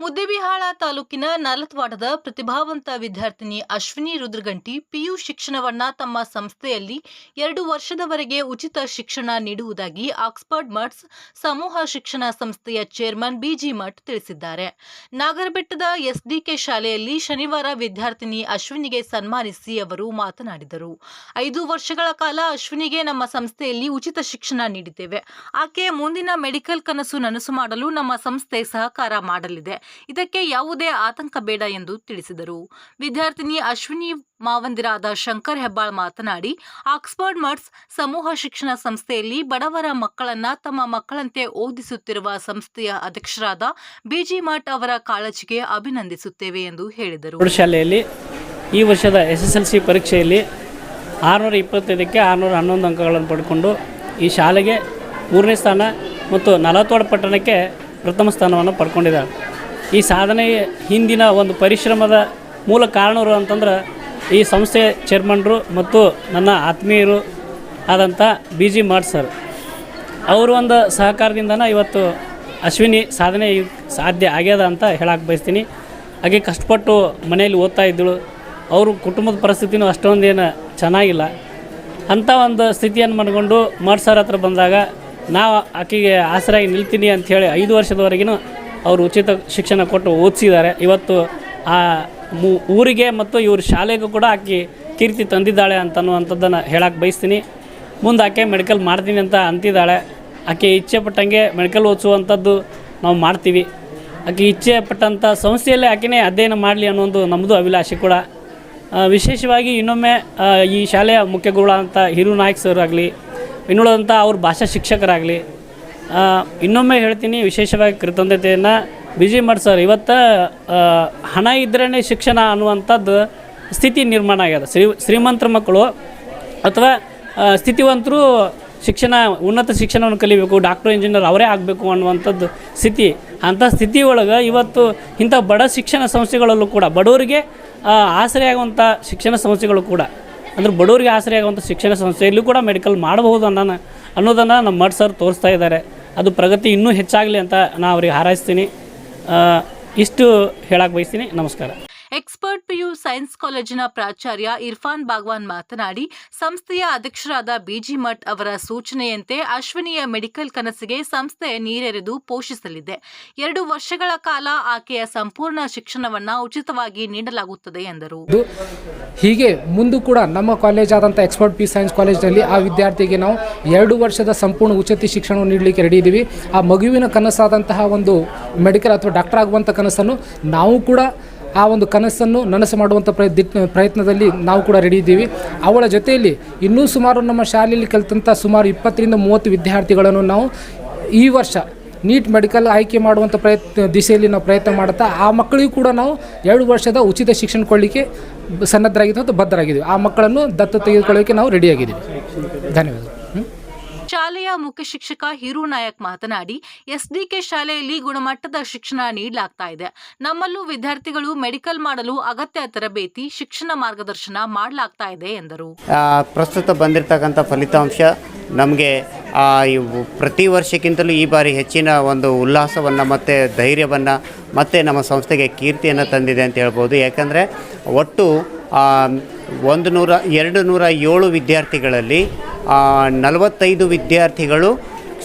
ಮುದ್ದೇಬಿಹಾಳ ತಾಲೂಕಿನ ನಾಲತ್ವಾಡದ ಪ್ರತಿಭಾವಂತ ವಿದ್ಯಾರ್ಥಿನಿ ಅಶ್ವಿನಿ ರುದ್ರಗಂಟಿ ಪಿಯು ಶಿಕ್ಷಣವನ್ನ ತಮ್ಮ ಸಂಸ್ಥೆಯಲ್ಲಿ ಎರಡು ವರ್ಷದವರೆಗೆ ಉಚಿತ ಶಿಕ್ಷಣ ನೀಡುವುದಾಗಿ ಆಕ್ಸ್ಫರ್ಡ್ ಮಠ್ಸ್ ಸಮೂಹ ಶಿಕ್ಷಣ ಸಂಸ್ಥೆಯ ಚೇರ್ಮನ್ ಬಿಜಿ ಮಠ್ ತಿಳಿಸಿದ್ದಾರೆ. ನಾಗರಬೆಟ್ಟದ ಎಸ್ಡಿಕೆ ಶಾಲೆಯಲ್ಲಿ ಶನಿವಾರ ವಿದ್ಯಾರ್ಥಿನಿ ಅಶ್ವಿನಿಗೆ ಸನ್ಮಾನಿಸಿ ಅವರು ಮಾತನಾಡಿದರು. ಐದು ವರ್ಷಗಳ ಕಾಲ ಅಶ್ವಿನಿಗೆ ನಮ್ಮ ಸಂಸ್ಥೆಯಲ್ಲಿ ಉಚಿತ ಶಿಕ್ಷಣ ನೀಡಿದ್ದೇವೆ. ಆಕೆ ಮುಂದಿನ ಮೆಡಿಕಲ್ ಕನಸು ನನಸು ಮಾಡಲು ನಮ್ಮ ಸಂಸ್ಥೆ ಸಹಕಾರ ಮಾಡಲಿದೆ. ಇದಕ್ಕೆ ಯಾವುದೇ ಆತಂಕ ಬೇಡ ಎಂದು ತಿಳಿಸಿದರು. ವಿದ್ಯಾರ್ಥಿನಿ ಅಶ್ವಿನಿ ಮಾವಂದಿರಾದ ಶಂಕರ್ ಹೆಬ್ಬಾಳ್ ಮಾತನಾಡಿ, ಆಕ್ಸ್ಫರ್ಡ್ ಮರ್ಸ್ ಸಮೂಹ ಶಿಕ್ಷಣ ಸಂಸ್ಥೆಯಲ್ಲಿ ಬಡವರ ಮಕ್ಕಳನ್ನ ತಮ್ಮ ಮಕ್ಕಳಂತೆ ಓದಿಸುತ್ತಿರುವ ಸಂಸ್ಥೆಯ ಅಧ್ಯಕ್ಷರಾದ ಬಿಜಿ ಮಠ್ ಅವರ ಕಾಳಜಿಗೆ ಅಭಿನಂದಿಸುತ್ತೇವೆ ಎಂದು ಹೇಳಿದರು. ಶಾಲೆಯಲ್ಲಿ ಈ ವರ್ಷದ ಎಸ್ ಎಸ್ ಎಲ್ ಸಿ ಪರೀಕ್ಷೆಯಲ್ಲಿ ಆರುನೂರ ಇಪ್ಪತ್ತೈದಕ್ಕೆ ಆರುನೂರ ಹನ್ನೊಂದು ಅಂಕಗಳನ್ನು ಪಡ್ಕೊಂಡು ಈ ಶಾಲೆಗೆ ಮೂರನೇ ಸ್ಥಾನ ಮತ್ತು ನಲವತ್ತೋಡು ಪಟ್ಟಣಕ್ಕೆ ಪ್ರಥಮ ಸ್ಥಾನವನ್ನು ಪಡ್ಕೊಂಡಿದ್ದಾರೆ. ಈ ಸಾಧನೆ ಹಿಂದಿನ ಒಂದು ಪರಿಶ್ರಮದ ಮೂಲ ಕಾರಣರು ಅಂತಂದ್ರೆ ಈ ಸಂಸ್ಥೆ ಚೇರ್ಮನ್ರು ಮತ್ತು ನನ್ನ ಆತ್ಮೀಯರು ಆದಂಥ ಬಿ ಜಿ ಮಾಡ್ ಸರ್. ಅವರು ಒಂದು ಸಹಕಾರದಿಂದನೇ ಇವತ್ತು ಅಶ್ವಿನಿ ಸಾಧನೆ ಸಾಧ್ಯ ಆಗ್ಯದ ಅಂತ ಹೇಳಕ್ಕೆ ಬಯಸ್ತೀನಿ. ಹಾಗೆ ಕಷ್ಟಪಟ್ಟು ಮನೆಯಲ್ಲಿ ಓದ್ತಾ ಇದ್ದಳು. ಅವರು ಕುಟುಂಬದ ಪರಿಸ್ಥಿತಿನೂ ಅಷ್ಟೊಂದೇನು ಚೆನ್ನಾಗಿಲ್ಲ. ಅಂಥ ಒಂದು ಸ್ಥಿತಿಯನ್ನು ಮಾಡಿಕೊಂಡು ಮಾಡ್ ಸರ್ ಹತ್ರ ಬಂದಾಗ ನಾವು ಆಕೆಗೆ ಆಸರಾಗಿ ನಿಲ್ತೀನಿ ಅಂಥೇಳಿ ಐದು ವರ್ಷದವರೆಗಿನೂ ಅವರು ಉಚಿತ ಶಿಕ್ಷಣ ಕೊಟ್ಟು ಓದಿಸಿದ್ದಾರೆ. ಇವತ್ತು ಆ ಊರಿಗೆ ಮತ್ತು ಇವ್ರ ಶಾಲೆಗೂ ಕೂಡ ಆಕೆ ಕೀರ್ತಿ ತಂದಿದ್ದಾಳೆ ಅಂತನ್ನುವಂಥದ್ದನ್ನು ಹೇಳಕ್ಕೆ ಬಯಸ್ತೀನಿ. ಮುಂದೆ ಆಕೆ ಮೆಡಿಕಲ್ ಮಾಡ್ತೀನಿ ಅಂತ ಅಂತಿದ್ದಾಳೆ. ಆಕೆ ಇಚ್ಛೆ ಪಟ್ಟಂಗೆ ಮೆಡಿಕಲ್ ಓದಿಸುವಂಥದ್ದು ನಾವು ಮಾಡ್ತೀವಿ. ಆಕೆ ಇಚ್ಛೆ ಪಟ್ಟಂಥ ಸಂಸ್ಥೆಯಲ್ಲೇ ಆಕೆನೇ ಅಧ್ಯಯನ ಮಾಡಲಿ ಅನ್ನೋ ಒಂದು ನಮ್ಮದು ಅಭಿಲಾಷೆ ಕೂಡ. ವಿಶೇಷವಾಗಿ ಇನ್ನೊಮ್ಮೆ ಈ ಶಾಲೆಯ ಮುಖ್ಯ ಗುರುಗಳಾದಂಥ ಹಿರು ನಾಯಕ್ ಸರ್ ಆಗಲಿ, ಇನ್ನುಳಿದಂಥ ಅವ್ರ ಭಾಷಾ ಶಿಕ್ಷಕರಾಗಲಿ ಇನ್ನೊಮ್ಮೆ ಹೇಳ್ತೀನಿ, ವಿಶೇಷವಾಗಿ ಕೃತಜ್ಞತೆಯನ್ನು ಬಿಜಿ ಮಾಡ್ಸೋರು ಸರ್, ಇವತ್ತು ಹಣ ಇದ್ರೇ ಶಿಕ್ಷಣ ಅನ್ನುವಂಥದ್ದು ಸ್ಥಿತಿ ನಿರ್ಮಾಣ ಆಗ್ಯದ. ಶ್ರೀ, ಶ್ರೀಮಂತರ ಮಕ್ಕಳು ಅಥವಾ ಸ್ಥಿತಿವಂತರು ಶಿಕ್ಷಣ, ಉನ್ನತ ಶಿಕ್ಷಣವನ್ನು ಕಲಿಬೇಕು, ಡಾಕ್ಟರ್, ಇಂಜಿನಿಯರ್ ಅವರೇ ಆಗಬೇಕು ಅನ್ನುವಂಥದ್ದು ಸ್ಥಿತಿ. ಅಂಥ ಸ್ಥಿತಿ ಒಳಗೆ ಇವತ್ತು ಇಂಥ ಬಡ ಶಿಕ್ಷಣ ಸಂಸ್ಥೆಗಳಲ್ಲೂ ಕೂಡ, ಬಡವರಿಗೆ ಆಸರೆ ಆಗುವಂಥ ಶಿಕ್ಷಣ ಸಂಸ್ಥೆಗಳು ಕೂಡ, ಅಂದ್ರೆ ಬಡವರಿಗೆ ಆಸರೆ ಆಗುವಂಥ ಶಿಕ್ಷಣ ಸಂಸ್ಥೆಯಲ್ಲೂ ಕೂಡ ಮೆಡಿಕಲ್ ಮಾಡಬಹುದು ಅನ್ನೋಣ ಅನ್ನೋದನ್ನು ನಮ್ಮ ಮಠ ಸರ್ ತೋರಿಸ್ತಾ ಇದ್ದಾರೆ. ಅದು ಪ್ರಗತಿ ಇನ್ನೂ ಹೆಚ್ಚಾಗಲಿ ಅಂತ ನಾನು ಅವ್ರಿಗೆ ಹಾರೈಸ್ತೀನಿ. ಇಷ್ಟು ಹೇಳಕ್ಕೆ ಬಯಸ್ತೀನಿ. ನಮಸ್ಕಾರ. ಸೈನ್ಸ್ ಕಾಲೇಜಿನ ಪ್ರಾಚಾರ್ಯ ಇರ್ಫಾನ್ ಬಾಗ್ವಾನ್ ಮಾತನಾಡಿ, ಸಂಸ್ಥೆಯ ಅಧ್ಯಕ್ಷರಾದ ಬಿಜಿ ಮಠ್ ಅವರ ಸೂಚನೆಯಂತೆ ಅಶ್ವಿನಿಯ ಮೆಡಿಕಲ್ ಕನಸಿಗೆ ಸಂಸ್ಥೆ ನೀರೆರೆದು ಪೋಷಿಸಲಿದೆ. ಎರಡು ವರ್ಷಗಳ ಕಾಲ ಆಕೆಯ ಸಂಪೂರ್ಣ ಶಿಕ್ಷಣವನ್ನ ಉಚಿತವಾಗಿ ನೀಡಲಾಗುತ್ತದೆ ಎಂದರು. ಹೀಗೆ ಮುಂದೂ ಕೂಡ ನಮ್ಮ ಕಾಲೇಜ್ ಆದಂಥ ಎಕ್ಸ್ಪರ್ಟ್ ಪಿ ಸೈನ್ಸ್ ಕಾಲೇಜ್ನಲ್ಲಿ ಆ ವಿದ್ಯಾರ್ಥಿಗೆ ನಾವು ಎರಡು ವರ್ಷದ ಸಂಪೂರ್ಣ ಉಚಿತ ಶಿಕ್ಷಣವನ್ನು ನೀಡಲಿಕ್ಕೆ ರೆಡಿ ಇದ್ದೀವಿ. ಆ ಮಗುವಿನ ಕನಸಾದಂತಹ ಒಂದು ಮೆಡಿಕಲ್ ಅಥವಾ ಡಾಕ್ಟರ್ ಆಗುವಂಥ ಕನಸನ್ನು ನಾವು ಕೂಡ ಆ ಒಂದು ಕನಸನ್ನು ನನಸು ಮಾಡುವಂಥ ಪ್ರಯತ್ನ, ಪ್ರಯತ್ನದಲ್ಲಿ ನಾವು ಕೂಡ ರೆಡಿ ಇದ್ದೀವಿ. ಅವಳ ಜೊತೆಯಲ್ಲಿ ಇನ್ನೂ ಸುಮಾರು ನಮ್ಮ ಶಾಲೆಯಲ್ಲಿ ಕಲಿತಂಥ ಸುಮಾರು ಇಪ್ಪತ್ತರಿಂದ ಮೂವತ್ತು ವಿದ್ಯಾರ್ಥಿಗಳನ್ನು ನಾವು ಈ ವರ್ಷ ನೀಟ್ ಮೆಡಿಕಲ್ ಆಯ್ಕೆ ಮಾಡುವಂಥ ಪ್ರಯತ್ನ ದಿಶೆಯಲ್ಲಿ ನಾವು ಪ್ರಯತ್ನ ಮಾಡುತ್ತಾ, ಆ ಮಕ್ಕಳಿಗೂ ಕೂಡ ನಾವು ಎರಡು ವರ್ಷದ ಉಚಿತ ಶಿಕ್ಷಣ ಕೊಡಲಿಕ್ಕೆ ಸನ್ನದ್ಧರಾಗಿದ್ದೀವಿ ಮತ್ತು ಬದ್ಧರಾಗಿದ್ದೀವಿ. ಆ ಮಕ್ಕಳನ್ನು ದತ್ತು ತೆಗೆದುಕೊಳ್ಳೋಕ್ಕೆ ನಾವು ರೆಡಿಯಾಗಿದ್ದೀವಿ ಧನ್ಯವಾದ? ಶಾಲೆಯ ಮುಖ್ಯ ಶಿಕ್ಷಕ ಹಿರು ನಾಯಕ್ ಮಾತನಾಡಿ, ಎಸ್ಡಿಕೆ ಶಾಲೆಯಲ್ಲಿ ಗುಣಮಟ್ಟದ ಶಿಕ್ಷಣ ನೀಡಲಾಗ್ತಾ ಇದೆ. ನಮ್ಮಲ್ಲೂ ವಿದ್ಯಾರ್ಥಿಗಳು ಮೆಡಿಕಲ್ ಮಾಡಲು ಅಗತ್ಯ ತರಬೇತಿ, ಶಿಕ್ಷಣ ಮಾರ್ಗದರ್ಶನ ಮಾಡಲಾಗ್ತಾ ಇದೆ ಎಂದರು. ಪ್ರಸ್ತುತ ಬಂದಿರತಕ್ಕಂಥ ಫಲಿತಾಂಶ ನಮಗೆ ಪ್ರತಿ ವರ್ಷಕ್ಕಿಂತಲೂ ಈ ಬಾರಿ ಹೆಚ್ಚಿನ ಒಂದು ಉಲ್ಲಾಸವನ್ನು ಮತ್ತು ಧೈರ್ಯವನ್ನು ಮತ್ತು ನಮ್ಮ ಸಂಸ್ಥೆಗೆ ಕೀರ್ತಿಯನ್ನು ತಂದಿದೆ ಅಂತ ಹೇಳ್ಬೋದು. ಯಾಕಂದರೆ ಒಟ್ಟು ಒಂದು ನೂರ, ಎರಡು ನೂರ ಏಳು ವಿದ್ಯಾರ್ಥಿಗಳಲ್ಲಿ ನಲವತ್ತೈದು ವಿದ್ಯಾರ್ಥಿಗಳು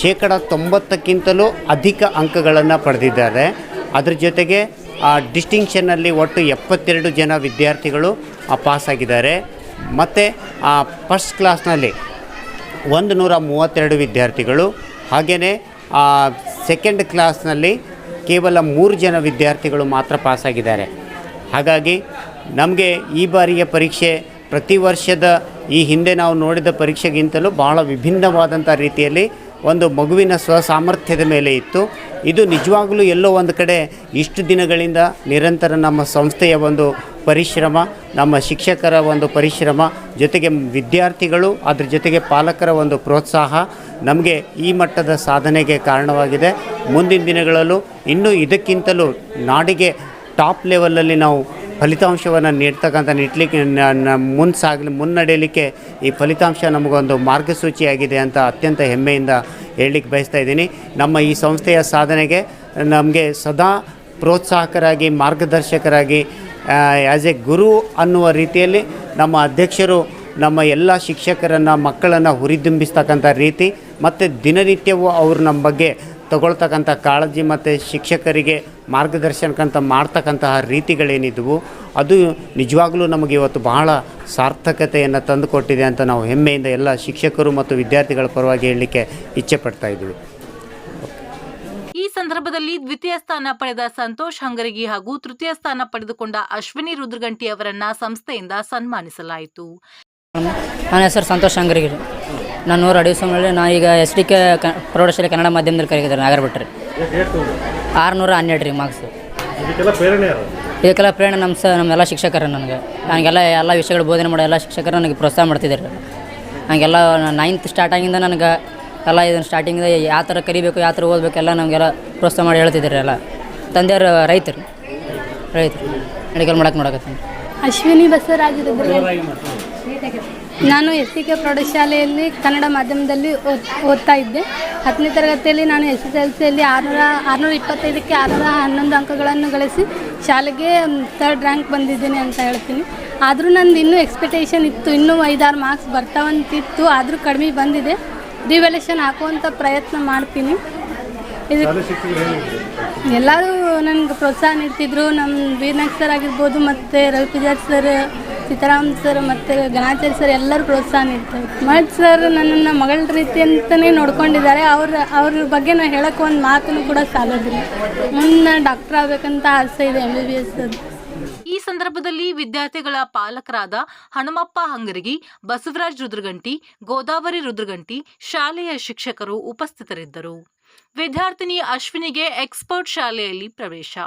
ಶೇಕಡ ತೊಂಬತ್ತಕ್ಕಿಂತಲೂ ಅಧಿಕ ಅಂಕಗಳನ್ನು ಪಡೆದಿದ್ದಾರೆ. ಅದ್ರ ಜೊತೆಗೆ ಡಿಸ್ಟಿಂಕ್ಷನ್ನಲ್ಲಿ ಒಟ್ಟು ಎಪ್ಪತ್ತೆರಡು ಜನ ವಿದ್ಯಾರ್ಥಿಗಳು ಪಾಸಾಗಿದ್ದಾರೆ. ಮತ್ತು ಫಸ್ಟ್ ಕ್ಲಾಸ್ನಲ್ಲಿ ಒಂದು ನೂರ ಮೂವತ್ತೆರಡು ವಿದ್ಯಾರ್ಥಿಗಳು. ಹಾಗೆಯೇ ಸೆಕೆಂಡ್ ಕ್ಲಾಸ್ನಲ್ಲಿ ಕೇವಲ ಮೂರು ಜನ ವಿದ್ಯಾರ್ಥಿಗಳು ಮಾತ್ರ ಪಾಸಾಗಿದ್ದಾರೆ. ಹಾಗಾಗಿ ನಮಗೆ ಈ ಬಾರಿಯ ಪರೀಕ್ಷೆ ಪ್ರತಿ ವರ್ಷದ ಈ ಹಿಂದೆ ನಾವು ನೋಡಿದ ಪರೀಕ್ಷೆಗಿಂತಲೂ ಬಹಳ ವಿಭಿನ್ನವಾದಂಥ ರೀತಿಯಲ್ಲಿ ಒಂದು ಮಗುವಿನ ಸ್ವಸಾಮರ್ಥ್ಯದ ಮೇಲೆ ಇತ್ತು. ಇದು ನಿಜವಾಗಲೂ ಎಲ್ಲೋ ಒಂದು ಕಡೆ ಇಷ್ಟು ದಿನಗಳಿಂದ ನಿರಂತರ ನಮ್ಮ ಸಂಸ್ಥೆಯ ಒಂದು ಪರಿಶ್ರಮ, ನಮ್ಮ ಶಿಕ್ಷಕರ ಒಂದು ಪರಿಶ್ರಮ, ಜೊತೆಗೆ ವಿದ್ಯಾರ್ಥಿಗಳು, ಅದ್ರ ಜೊತೆಗೆ ಪಾಲಕರ ಒಂದು ಪ್ರೋತ್ಸಾಹ ನಮಗೆ ಈ ಮಟ್ಟದ ಸಾಧನೆಗೆ ಕಾರಣವಾಗಿದೆ. ಮುಂದಿನ ದಿನಗಳಲ್ಲೂ ಇನ್ನೂ ಇದಕ್ಕಿಂತಲೂ ನಾಡಿಗೆ ಟಾಪ್ ಲೆವೆಲಲ್ಲಿ ನಾವು ಫಲಿತಾಂಶವನ್ನು ನೀಡ್ತಕ್ಕಂಥ ನಿಟ್ಲಿಕ್ಕೆ ಮುನ್ ಸಾಗಲಿ ಮುನ್ನಡೆಯಲಿಕ್ಕೆ ಈ ಫಲಿತಾಂಶ ನಮಗೊಂದು ಮಾರ್ಗಸೂಚಿಯಾಗಿದೆ ಅಂತ ಅತ್ಯಂತ ಹೆಮ್ಮೆಯಿಂದ ಹೇಳಲಿಕ್ಕೆ ಬಯಸ್ತಾ ಇದ್ದೀನಿ. ನಮ್ಮ ಈ ಸಂಸ್ಥೆಯ ಸಾಧನೆಗೆ ನಮಗೆ ಸದಾ ಪ್ರೋತ್ಸಾಹಕರಾಗಿ, ಮಾರ್ಗದರ್ಶಕರಾಗಿ ಆ್ಯಸ್ ಎ ಗುರು ಅನ್ನುವ ರೀತಿಯಲ್ಲಿ ನಮ್ಮ ಅಧ್ಯಕ್ಷರು ನಮ್ಮ ಎಲ್ಲ ಶಿಕ್ಷಕರನ್ನು, ಮಕ್ಕಳನ್ನು ಹುರಿದುಂಬಿಸ್ತಕ್ಕಂಥ ರೀತಿ ಮತ್ತು ದಿನನಿತ್ಯವೂ ಅವರು ನಮ್ಮ ಬಗ್ಗೆ ತಗೊಳ್ತಕ್ಕಂಥ ಕಾಳಜಿ ಮತ್ತು ಶಿಕ್ಷಕರಿಗೆ ಮಾರ್ಗದರ್ಶನಕ್ಕಂತ ಮಾಡ್ತಕ್ಕಂತಹ ರೀತಿಗಳೇನಿದ್ವು ಅದು ನಿಜವಾಗಲೂ ನಮಗೆ ಇವತ್ತು ಬಹಳ ಸಾರ್ಥಕತೆಯನ್ನು ತಂದುಕೊಟ್ಟಿದೆ ಅಂತ ನಾವು ಹೆಮ್ಮೆಯಿಂದ ಎಲ್ಲ ಶಿಕ್ಷಕರು ಮತ್ತು ವಿದ್ಯಾರ್ಥಿಗಳ ಪರವಾಗಿ ಹೇಳಲಿಕ್ಕೆ ಇಚ್ಛೆ ಪಡ್ತಾ ಇದ್ದೀವಿ. ಈ ಸಂದರ್ಭದಲ್ಲಿ ದ್ವಿತೀಯ ಸ್ಥಾನ ಪಡೆದ ಸಂತೋಷ್ ಹಂಗರಗಿ ಹಾಗೂ ತೃತೀಯ ಸ್ಥಾನ ಪಡೆದುಕೊಂಡ ಅಶ್ವಿನಿ ರುದ್ರಗಂಟಿ ಅವರನ್ನ ಸಂಸ್ಥೆಯಿಂದ ಸನ್ಮಾನಿಸಲಾಯಿತು. ನನ್ನ ಹೆಸರು ಸಂತೋಷ್ ಅಂಗರಿಗಿರಿ ನಾನು ನೂರು ಸಮಯದಲ್ಲಿ ನಾ ಈಗ ಎಸ್ ಡಿ ಕೆ ಕ ಪ್ರೌಢಶಾಲೆ ಕನ್ನಡ ಮಾಧ್ಯಮದಲ್ಲಿ ಕರೆಗಿದ್ದಾರೆ ನಾಗರ ಭಟ್ರಿ ಆರುನೂರ ಹನ್ನೆರಡು ರೀ ಮಾರ್ಕ್ಸ್ ಇದಕ್ಕೆಲ್ಲ ಪ್ರೇರಣೆ ನಮ್ಮ ಸ ನಮ್ಮೆಲ್ಲ ಶಿಕ್ಷಕರು ನನಗೆ. ನನಗೆಲ್ಲ ಎಲ್ಲ ವಿಷಯಗಳು ಬೋಧನೆ ಮಾಡೋ ಎಲ್ಲ ಶಿಕ್ಷಕರು ನನಗೆ ಪ್ರೋತ್ಸಾಹ ಮಾಡ್ತಿದ್ದಾರೆ. ನನಗೆಲ್ಲ ನೈನ್ತ್ ಸ್ಟಾರ್ಟಾಗಿಂದ ನನಗೆ ಎಲ್ಲ ಇದನ್ನು ಸ್ಟಾರ್ಟಿಂಗಿಂದ ಯಾವ ಥರ ಕರಿಬೇಕು ಯಾವ ಥರ ಓದಬೇಕು ಎಲ್ಲ ನಮಗೆಲ್ಲ ಪ್ರೋತ್ಸಾಹ ಮಾಡಿ ಹೇಳ್ತಿದ್ದಾರೆ ಎಲ್ಲ. ತಂದೆಯವರು ರೈತರು. ರೈತರು. ಮೆಡಿಕಲ್ ಮಾಡಕ್ಕೆ ನೋಡಕತ್ತೀನಿ. ಅಶ್ವಿನಿ ಬಸವರಾಜರದ್ದು ನಾನು ಎಸ್ ಸಿ ಕೆ ಪ್ರೌಢಶಾಲೆಯಲ್ಲಿ ಕನ್ನಡ ಮಾಧ್ಯಮದಲ್ಲಿ ಓದ್ ಓದ್ತಾ ಇದ್ದೆ. ಹತ್ತನೇ ತರಗತಿಯಲ್ಲಿ ನಾನು ಎಸ್ ಎಸ್ ಎಲ್ ಸಿಯಲ್ಲಿ ಆರುನೂರ ಆರುನೂರ ಇಪ್ಪತ್ತೈದಕ್ಕೆ ಆರುನೂರ ಹನ್ನೊಂದು ಅಂಕಗಳನ್ನು ಗಳಿಸಿ ಶಾಲೆಗೆ ಥರ್ಡ್ ರ್ಯಾಂಕ್ ಬಂದಿದ್ದೀನಿ ಅಂತ ಹೇಳ್ತೀನಿ. ಆದರೂ ನಂದು ಇನ್ನೂ ಎಕ್ಸ್ಪೆಕ್ಟೇಷನ್ ಇತ್ತು. ಇನ್ನೂ ಐದಾರು ಮಾರ್ಕ್ಸ್ ಬರ್ತಾವಂತಿತ್ತು. ಆದರೂ ಕಡಿಮೆ ಬಂದಿದೆ. ರಿವ್ಯಾಲ್ಯೂಷನ್ ಹಾಕುವಂಥ ಪ್ರಯತ್ನ ಮಾಡ್ತೀನಿ. ಇದಕ್ಕೆ ಎಲ್ಲರೂ ನನಗೆ ಪ್ರೋತ್ಸಾಹ ನೀಡ್ತಿದ್ರು. ನಮ್ಮ ವೀರ್ನಾಗ್ ಸರ್ ಆಗಿರ್ಬೋದು ಮತ್ತು ರವಿ ಪೂಜಾರ್ ಸರ್ ಸೀತಾರಾಮ್ ಸರ್ ಮತ್ತು ಗಣಾಚಾರ್ಯ ಸರ್ ಎಲ್ಲರೂ ಪ್ರೋತ್ಸಾಹ ನೀಡ್ತಾರೆ. ಮಹತ್ ಸರ್ ನನ್ನನ್ನು ಮಗಳ ರೀತಿ ಅಂತಲೇ ನೋಡ್ಕೊಂಡಿದ್ದಾರೆ. ಅವ್ರ ಅವ್ರ ಬಗ್ಗೆ ನಾನು ಹೇಳೋಕ್ಕೆ ಒಂದು ಮಾತನ್ನು ಕೂಡ ಸಾಲೋದಿಲ್ಲ. ಮುಂದೆ ಡಾಕ್ಟರ್ ಆಗಬೇಕಂತ ಆಸೆ ಇದೆ ಎಂ ಬಿ ಬಿ ಎಸ್ ಈ ಸಂದರ್ಭದಲ್ಲಿ ವಿದ್ಯಾರ್ಥಿಗಳ ಪಾಲಕರಾದ ಹನುಮಪ್ಪ ಹಂಗರಗಿ, ಬಸವರಾಜ್ ರುದ್ರಗಂಟಿ, ಗೋದಾವರಿ ರುದ್ರಗಂಟಿ, ಶಾಲೆಯ ಶಿಕ್ಷಕರು ಉಪಸ್ಥಿತರಿದ್ದರು. ವಿದ್ಯಾರ್ಥಿನಿ ಅಶ್ವಿನಿಗೆ ಎಕ್ಸ್ಪರ್ಟ್ ಶಾಲೆಯಲ್ಲಿ ಪ್ರವೇಶ.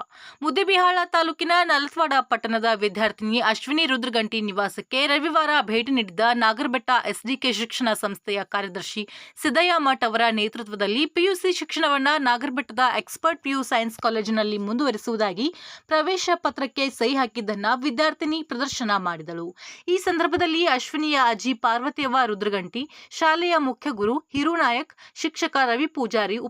ಮುದ್ದೇಬಿಹಾಳ ತಾಲೂಕಿನ ನಲತ್ವಾಡ ಪಟ್ಟಣದ ವಿದ್ಯಾರ್ಥಿನಿ ಅಶ್ವಿನಿ ರುದ್ರಗಂಟಿ ನಿವಾಸಕ್ಕೆ ರವಿವಾರ ಭೇಟಿ ನೀಡಿದ ನಾಗರಬೆಟ್ಟ ಎಸ್ಡಿಕೆ ಶಿಕ್ಷಣ ಸಂಸ್ಥೆಯ ಕಾರ್ಯದರ್ಶಿ ಸಿದ್ದಯ್ಯ ಮಠ್ ಅವರ ನೇತೃತ್ವದಲ್ಲಿ ಪಿಯುಸಿ ಶಿಕ್ಷಣವನ್ನ ನಾಗರಬೆಟ್ಟದ ಎಕ್ಸ್ಪರ್ಟ್ ಪಿಯು ಸೈನ್ಸ್ ಕಾಲೇಜಿನಲ್ಲಿ ಮುಂದುವರಿಸುವುದಾಗಿ ಪ್ರವೇಶ ಪತ್ರಕ್ಕೆ ಸಹಿ ಹಾಕಿದ್ದನ್ನ ವಿದ್ಯಾರ್ಥಿನಿ ಪ್ರದರ್ಶನ ಮಾಡಿದಳು. ಈ ಸಂದರ್ಭದಲ್ಲಿ ಅಶ್ವಿನಿಯ ಅಜ್ಜಿ ಪಾರ್ವತಿಯವ್ವ ರುದ್ರಗಂಟಿ, ಶಾಲೆಯ ಮುಖ್ಯ ಗುರು ಹಿರುನಾಯಕ್, ಶಿಕ್ಷಕ ರವಿ ಪೂಜಾರಿ